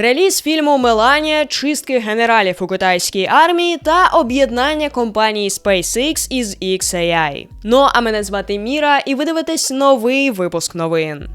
Реліз фільму Меланія, чистки генералів у китайській армії та об'єднання компанії SpaceX із XAI. Ну а мене звати Міра, і ви дивитесь новий випуск новин.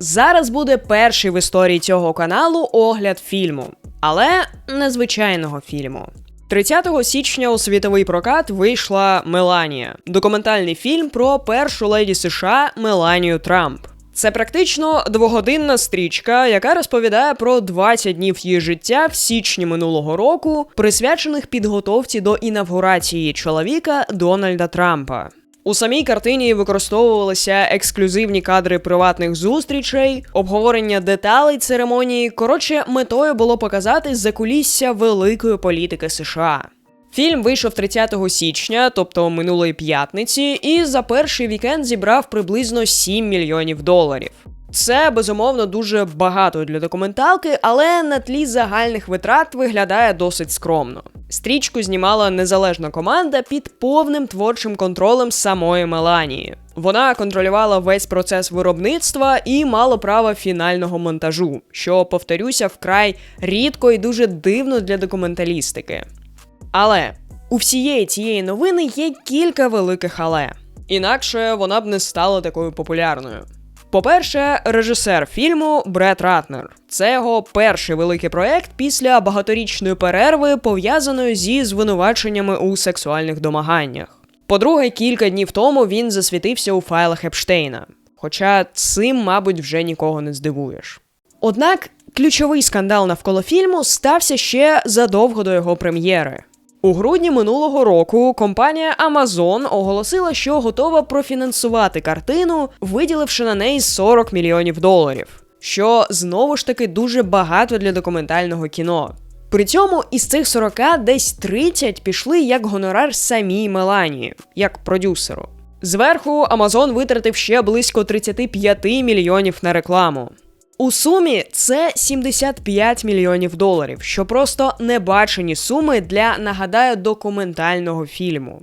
Зараз буде перший в історії цього каналу огляд фільму, але незвичайного фільму. 30 січня у світовий прокат вийшла Меланія, документальний фільм про першу леді США Меланію Трамп. Це практично двогодинна стрічка, яка розповідає про 20 днів її життя в січні минулого року, присвячених підготовці до інавгурації чоловіка Дональда Трампа. У самій картині використовувалися ексклюзивні кадри приватних зустрічей, обговорення деталей церемонії. Коротше, метою було показати закулісся великої політики США. Фільм вийшов 30 січня, тобто минулої п'ятниці, і за перший вікенд зібрав приблизно 7 мільйонів доларів. Це безумовно дуже багато для документалки, але на тлі загальних витрат виглядає досить скромно. Стрічку знімала незалежна команда під повним творчим контролем самої Меланії. Вона контролювала весь процес виробництва і мала право фінального монтажу, що, повторюся, вкрай рідко і дуже дивно для документалістики. Але у всієї цієї новини є кілька великих але. Інакше вона б не стала такою популярною. По-перше, режисер фільму Бред Ратнер. Це його перший великий проект після багаторічної перерви, пов'язаної зі звинуваченнями у сексуальних домаганнях. По-друге, кілька днів тому він засвітився у файлах Епштейна. Хоча цим, мабуть, вже нікого не здивуєш. Однак ключовий скандал навколо фільму стався ще задовго до його прем'єри. У грудні минулого року компанія Amazon оголосила, що готова профінансувати картину, виділивши на неї 40 мільйонів доларів, що знову ж таки дуже багато для документального кіно. При цьому із цих 40 десь 30 пішли як гонорар самій Меланії, як продюсеру. Зверху Amazon витратив ще близько 35 мільйонів на рекламу. У сумі це 75 мільйонів доларів, що просто небачені суми для нагадаю документального фільму.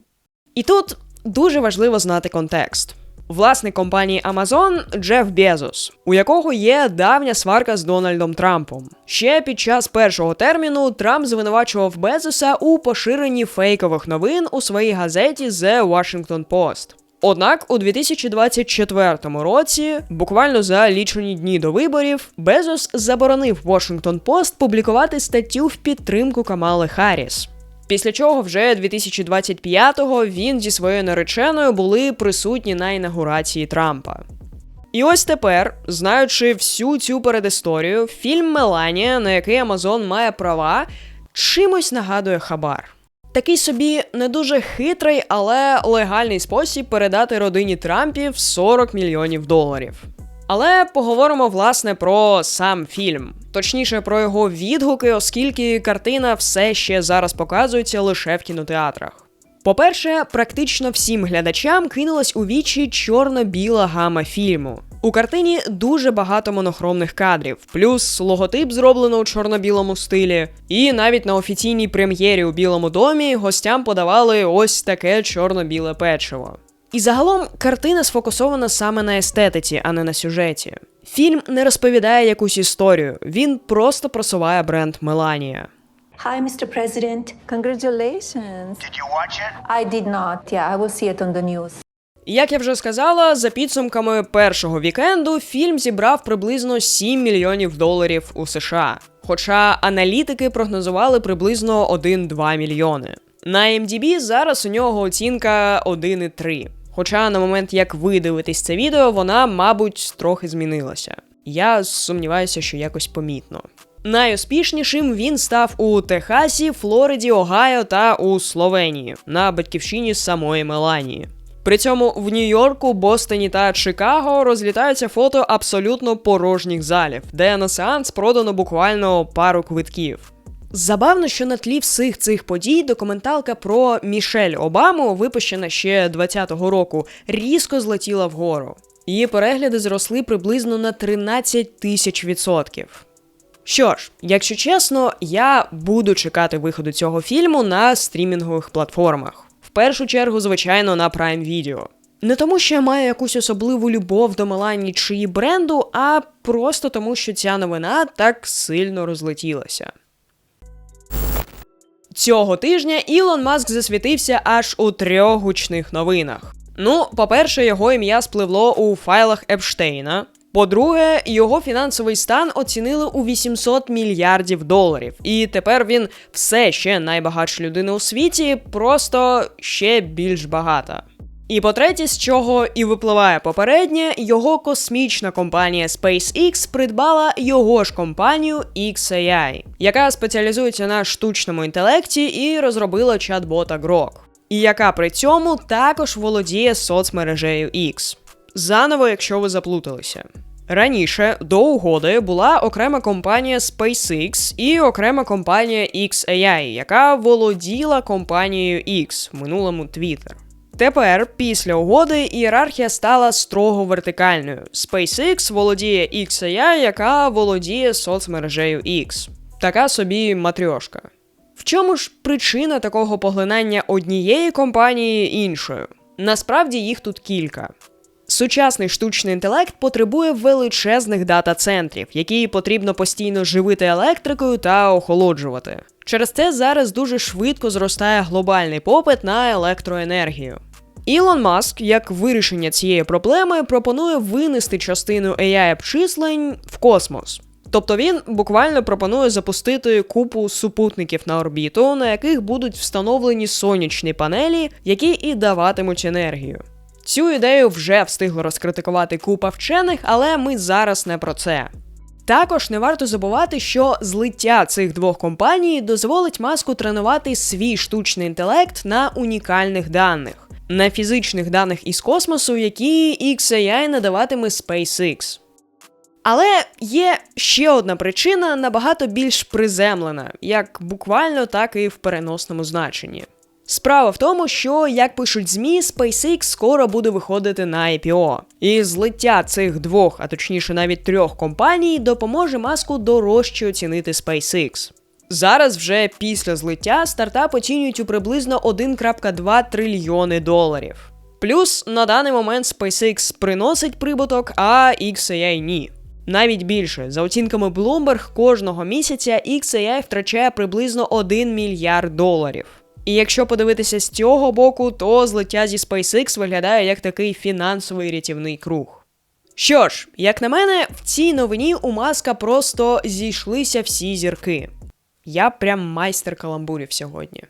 І тут дуже важливо знати контекст. Власник компанії Amazon Джеф Безос, у якого є давня сварка з Дональдом Трампом. Ще під час першого терміну Трамп звинувачував Безоса у поширенні фейкових новин у своїй газеті The Washington Post. Однак у 2024 році, буквально за лічені дні до виборів, Безос заборонив Washington Post публікувати статтю в підтримку Камали Харріс. Після чого вже 2025-го він зі своєю нареченою були присутні на інаугурації Трампа. І ось тепер, знаючи всю цю передісторію, фільм Меланія, на який Амазон має права, чимось нагадує хабар. Такий собі не дуже хитрий, але легальний спосіб передати родині Трампів 40 мільйонів доларів. Але поговоримо власне про сам фільм, точніше про його відгуки, оскільки картина все ще зараз показується лише в кінотеатрах. По-перше, практично всім глядачам кинулась у вічі чорно-біла гама фільму. У картині дуже багато монохромних кадрів, плюс логотип зроблено у чорно-білому стилі. І навіть на офіційній прем'єрі у Білому домі гостям подавали ось таке чорно-біле печиво. І загалом картина сфокусована саме на естетиці, а не на сюжеті. Фільм не розповідає якусь історію, він просто просуває бренд Меланія. Hi, Mr. President. Congratulations. Did you watch it? I did not. Yeah, I will see it on the news. Як я вже сказала, за підсумками першого вікенду фільм зібрав приблизно 7 мільйонів доларів у США. Хоча аналітики прогнозували приблизно 1-2 мільйони. На MDB зараз у нього оцінка 1,3. Хоча на момент, як ви дивитесь це відео, вона, мабуть, трохи змінилася. Я сумніваюся, що якось помітно. Найуспішнішим він став у Техасі, Флориді, Огайо та у Словенії на батьківщині самої Меланії. При цьому в Нью-Йорку, Бостоні та Чикаго розлітаються фото абсолютно порожніх залів, де на сеанс продано буквально пару квитків. Забавно, що на тлі всіх цих подій документалка про Мішель Обаму, випущена ще 20-го року, різко злетіла вгору. Її перегляди зросли приблизно на 13 тисяч відсотків. Що ж, якщо чесно, я буду чекати виходу цього фільму на стрімінгових платформах. Першу чергу, звичайно, на Prime Video. Не тому, що я маю якусь особливу любов до Мелані чи її бренду, а просто тому, що ця новина так сильно розлетілася. Цього тижня Ілон Маск засвітився аж у трьох гучних новинах. Ну, по-перше, його ім'я спливло у файлах Епштейна. По-друге, його фінансовий стан оцінили у 800 мільярдів доларів, і тепер він все ще найбагатша людина у світі, просто ще більш багата. І по-третє, з чого і випливає попереднє, його космічна компанія SpaceX придбала його ж компанію XAI, яка спеціалізується на штучному інтелекті і розробила чат-бота Grok, і яка при цьому також володіє соцмережею X. Заново, якщо ви заплуталися. Раніше до угоди була окрема компанія SpaceX і окрема компанія XAI, яка володіла компанією X, в минулому Twitter. Тепер, після угоди, ієрархія стала строго вертикальною. SpaceX володіє XAI, яка володіє соцмережею X. Така собі матрьошка. В чому ж причина такого поглинання однієї компанії іншою? Насправді їх тут кілька. Сучасний штучний інтелект потребує величезних дата-центрів, які потрібно постійно живити електрикою та охолоджувати. Через це зараз дуже швидко зростає глобальний попит на електроенергію. Ілон Маск, як вирішення цієї проблеми, пропонує винести частину AI обчислень в космос. Тобто він буквально пропонує запустити купу супутників на орбіту, на яких будуть встановлені сонячні панелі, які і даватимуть енергію. Цю ідею вже встигло розкритикувати купа вчених, але ми зараз не про це. Також не варто забувати, що злиття цих двох компаній дозволить маску тренувати свій штучний інтелект на унікальних даних, на фізичних даних із космосу, які XAI надаватиме SpaceX. Але є ще одна причина набагато більш приземлена, як буквально, так і в переносному значенні. Справа в тому, що, як пишуть ЗМІ, SpaceX скоро буде виходити на IPO. І злиття цих двох, а точніше навіть трьох компаній, допоможе маску дорожче оцінити SpaceX. Зараз вже після злиття стартап оцінюють у приблизно 1,2 трильйони доларів. Плюс на даний момент SpaceX приносить прибуток, а XAI ні. Навіть більше, за оцінками Bloomberg, кожного місяця XAI втрачає приблизно 1 мільярд доларів. І якщо подивитися з цього боку, то злиття зі SpaceX виглядає як такий фінансовий рятівний круг. Що ж, як на мене, в цій новині у Маска просто зійшлися всі зірки. Я прям майстер каламбурів сьогодні.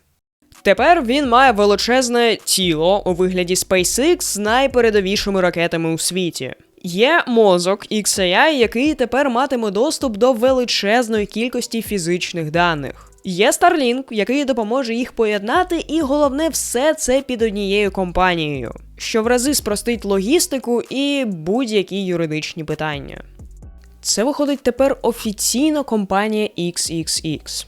Тепер він має величезне тіло у вигляді SpaceX з найпередовішими ракетами у світі. Є мозок XAI, який тепер матиме доступ до величезної кількості фізичних даних. Є Starlink, який допоможе їх поєднати, і головне, все це під однією компанією, що в рази спростить логістику і будь-які юридичні питання. Це виходить тепер офіційно компанія XXX.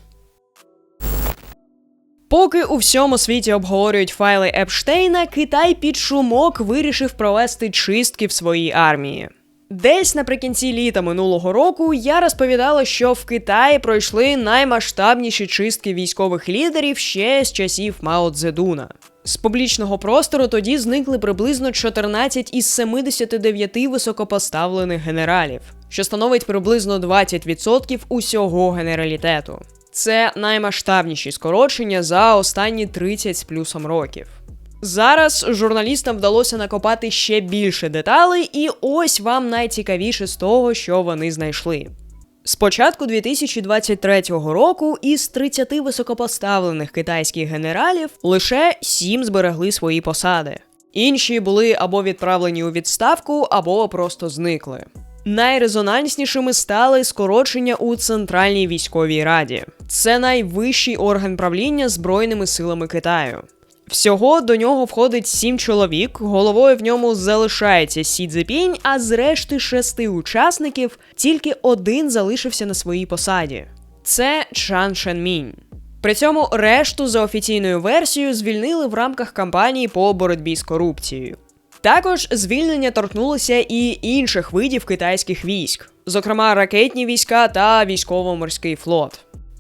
Поки у всьому світі обговорюють файли Епштейна, Китай під шумок вирішив провести чистки в своїй армії. Десь наприкінці літа минулого року я розповідала, що в Китаї пройшли наймасштабніші чистки військових лідерів ще з часів Мао Цзедуна. З публічного простору тоді зникли приблизно 14 із 79 високопоставлених генералів, що становить приблизно 20% усього генералітету. Це наймасштабніші скорочення за останні 30 з плюсом років. Зараз журналістам вдалося накопати ще більше деталей, і ось вам найцікавіше з того, що вони знайшли. З початку 2023 року із 30 високопоставлених китайських генералів лише 7 зберегли свої посади. Інші були або відправлені у відставку, або просто зникли. Найрезонанснішими стали скорочення у Центральній військовій раді. Це найвищий орган правління Збройними силами Китаю. Всього до нього входить сім чоловік, головою в ньому залишається Сі Цзепінь, а з решти шести учасників тільки один залишився на своїй посаді. Це Чан Шенмінь. При цьому решту за офіційною версією звільнили в рамках кампанії по боротьбі з корупцією. Також звільнення торкнулося і інших видів китайських військ, зокрема ракетні війська та військово-морський флот.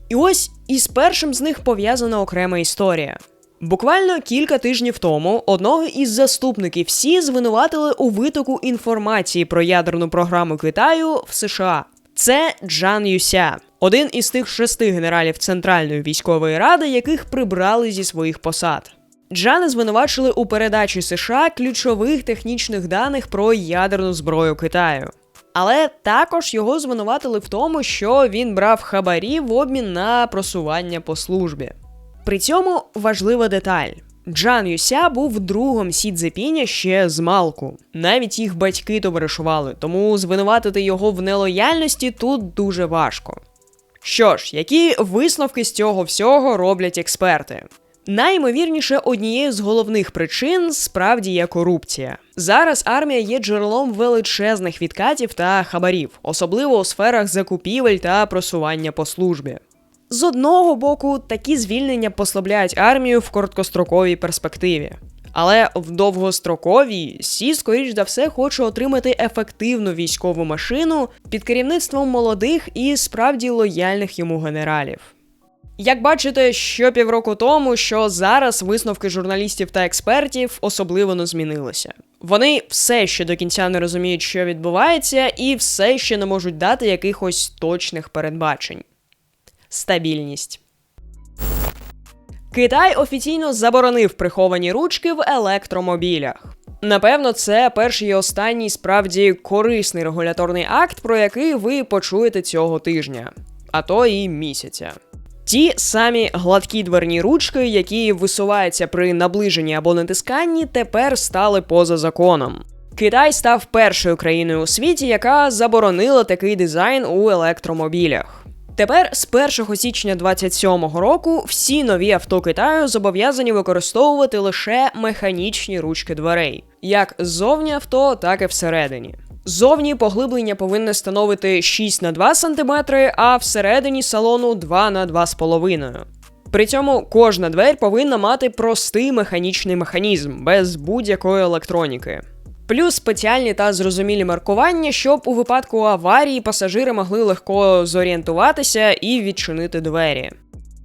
І ось із першим з них пов'язана окрема історія. Буквально кілька тижнів тому одного із заступників Сі звинуватили у витоку інформації про ядерну програму Китаю в США. Це Джан Юся, один із тих шести генералів Центральної військової ради, яких прибрали зі своїх посад. Джана звинувачили у передачі США ключових технічних даних про ядерну зброю Китаю. Але також його звинуватили в тому, що він брав хабарі в обмін на просування по службі. При цьому важлива деталь. Джан Юся був другом Сі Цзепіня ще з малку. Навіть їх батьки товаришували, тому звинуватити його в нелояльності тут дуже важко. Що ж, які висновки з цього всього роблять експерти? Найімовірніше, однією з головних причин справді є корупція. Зараз армія є джерелом величезних відкатів та хабарів, особливо у сферах закупівель та просування по службі. З одного боку, такі звільнення послабляють армію в короткостроковій перспективі. Але в довгостроковій Сі, скоріш за все, хоче отримати ефективну військову машину під керівництвом молодих і справді лояльних йому генералів. Як бачите, що півроку тому, що зараз висновки журналістів та експертів особливо не змінилися. Вони все ще до кінця не розуміють, що відбувається, і все ще не можуть дати якихось точних передбачень. Стабільність. Китай офіційно заборонив приховані ручки в електромобілях. Напевно, це перший і останній справді корисний регуляторний акт, про який ви почуєте цього тижня, а то і місяця. Ті самі гладкі дверні ручки, які висуваються при наближенні або натисканні, тепер стали поза законом. Китай став першою країною у світі, яка заборонила такий дизайн у електромобілях. Тепер з 1 січня 2027 року всі нові авто Китаю зобов'язані використовувати лише механічні ручки дверей, як ззовні авто, так і всередині. Зовні поглиблення повинне становити 6 на 2 см, а всередині салону 2 на 2,5 При цьому кожна дверь повинна мати простий механічний механізм без будь-якої електроніки. Плюс спеціальні та зрозумілі маркування, щоб у випадку аварії пасажири могли легко зорієнтуватися і відчинити двері.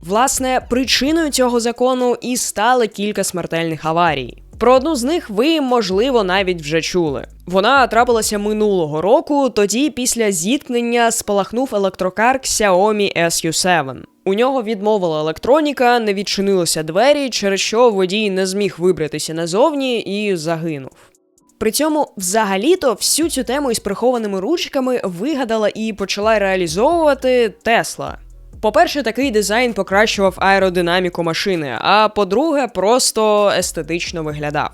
Власне, причиною цього закону і стали кілька смертельних аварій. Про одну з них ви, можливо, навіть вже чули. Вона трапилася минулого року, тоді після зіткнення спалахнув електрокар Xiaomi SU7. У нього відмовила електроніка, не відчинилися двері, через що водій не зміг вибратися назовні і загинув. При цьому, взагалі-то, всю цю тему із прихованими ручками вигадала і почала реалізовувати Тесла. По-перше, такий дизайн покращував аеродинаміку машини, а по-друге, просто естетично виглядав.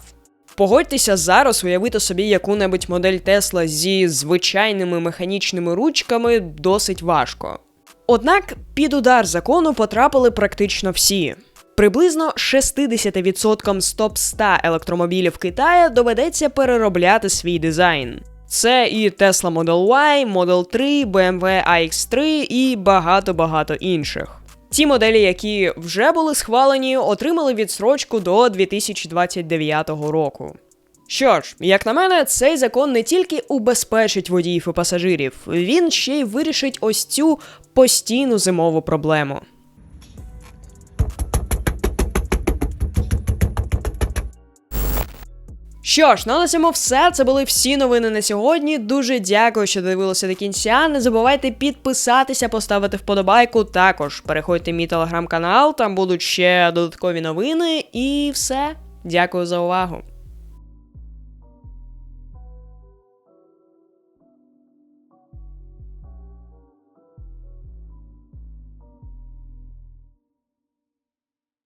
Погодьтеся зараз уявити собі яку-небудь модель Тесла зі звичайними механічними ручками досить важко. Однак під удар закону потрапили практично всі. Приблизно 60% з топ 100 електромобілів Китаю доведеться переробляти свій дизайн. Це і Tesla Model Y, Model 3, BMW iX3 і багато-багато інших. Ті моделі, які вже були схвалені, отримали відсрочку до 2029 року. Що ж, як на мене, цей закон не тільки убезпечить водіїв і пасажирів, він ще й вирішить ось цю постійну зимову проблему. Що ж, ну на цьому все. Це були всі новини на сьогодні. Дуже дякую, що дивилися до кінця. Не забувайте підписатися, поставити вподобайку. Також переходьте в мій телеграм-канал, там будуть ще додаткові новини. І все. Дякую за увагу.